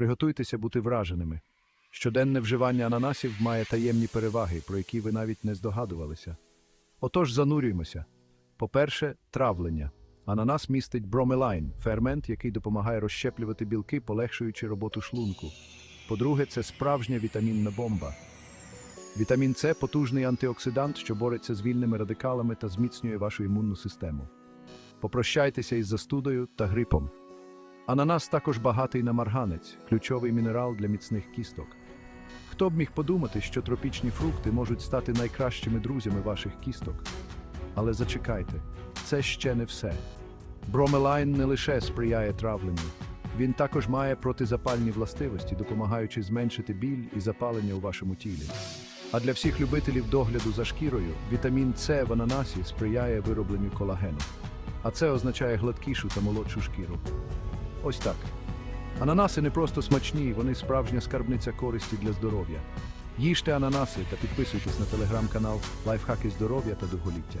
Приготуйтеся бути враженими. Щоденне вживання ананасів має таємні переваги, про які ви навіть не здогадувалися. Отож, занурюємося. По-перше, травлення. Ананас містить бромелайн, фермент, який допомагає розщеплювати білки, полегшуючи роботу шлунку. По-друге, це справжня вітамінна бомба. Вітамін С потужний антиоксидант, що бореться з вільними радикалами та зміцнює вашу імунну систему. Попрощайтеся із застудою та грипом. Ананас також багатий на марганець, ключовий мінерал для міцних кісток. Хто б міг подумати, що тропічні фрукти можуть стати найкращими друзями ваших кісток? Але зачекайте, це ще не все. Бромелайн не лише сприяє травленню, він також має протизапальні властивості, допомагаючи зменшити біль і запалення у вашому тілі. А для всіх любителів догляду за шкірою вітамін С в ананасі сприяє виробленню колагену. А це означає гладкішу та молодшу шкіру. Ось так. Ананаси не просто смачні, вони справжня скарбниця користі для здоров'я. Їжте ананаси та підписуйтесь на телеграм-канал Лайфхаки здоров'я та довголіття.